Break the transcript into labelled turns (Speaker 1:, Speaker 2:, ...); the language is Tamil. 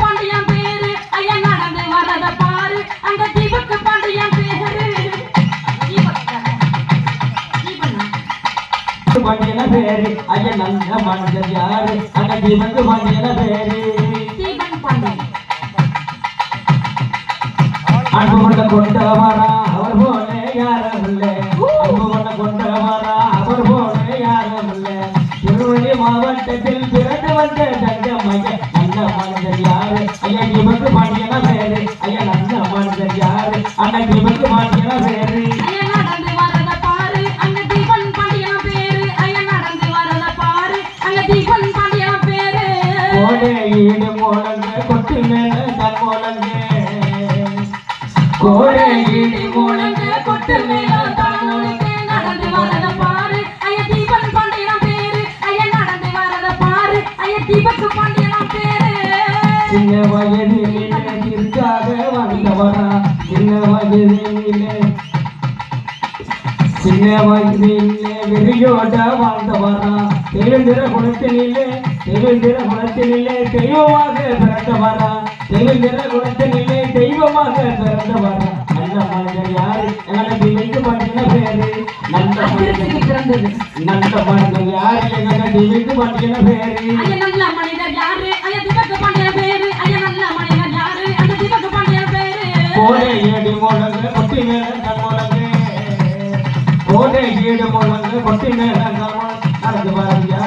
Speaker 1: பாண்டியன் பேரு ஐயா நடந்து வரத பாரு. அங்க தீபக்கு பாண்டியன் பேரு தீபக் தானே? தீபனா?
Speaker 2: பாண்டியன பேரு. ஐயா நல்ல மனிதர் யாரு அங்க தீபக்கு பாண்டியன பேரு. அன்பு கொண்ட கொண்டவரா அவர் போல யாரும் இல்லை அன்பு கொண்ட கொண்டவரா மாவட்டத்தில் பிறந்து வந்த தங்கம் ஐயா நல்ல மனிதர் யாரு? ஐயா தீபக்கு பாண்டியன பேரு ஐயா நல்ல மனிதர் யாரு? அண்ணா தீபக்கு பாண்டியன பேரு
Speaker 1: ஐயா நடந்து வரத பாரு. அங்க தீபன் பாண்டியன் பேரு? ஐயா நடந்து வரத பாரு. அங்க தீபன் பாண்டியன் பேரு?
Speaker 2: கோடை ஈடு முழங்க கொட்டு மேல தன் முழங்க முழங்க கொட்டு மேல வயதிலே திருக்காக வந்தவரா சின்ன வயதிலே சின்ன வயதிலே வெறியோட வாழ்ந்தவரா தெலுந்திர குலத்தினிலே தெலுந்திர குலத்தினிலே தெய்வமாக பிறந்தவரா தெலுந்திர குலத்தினிலே தெய்வமாக பிறந்தவரா நல்ல மனிதர் யாரு? எனக்கு வைத்து பண்ணின பேரு நல்ல மனிதர்
Speaker 1: பிறந்தது
Speaker 2: நல்ல மனிதர் யாரு எனக்கு வைத்து பண்ணின பேரு
Speaker 1: நல்ல மனிதர் யாரு
Speaker 2: கோடை ஏடு முழங்கு கொட்டி நேரங்கள் முழங்கு. கோடை ஏடு முழங்கு. நடந்து பாருங்க.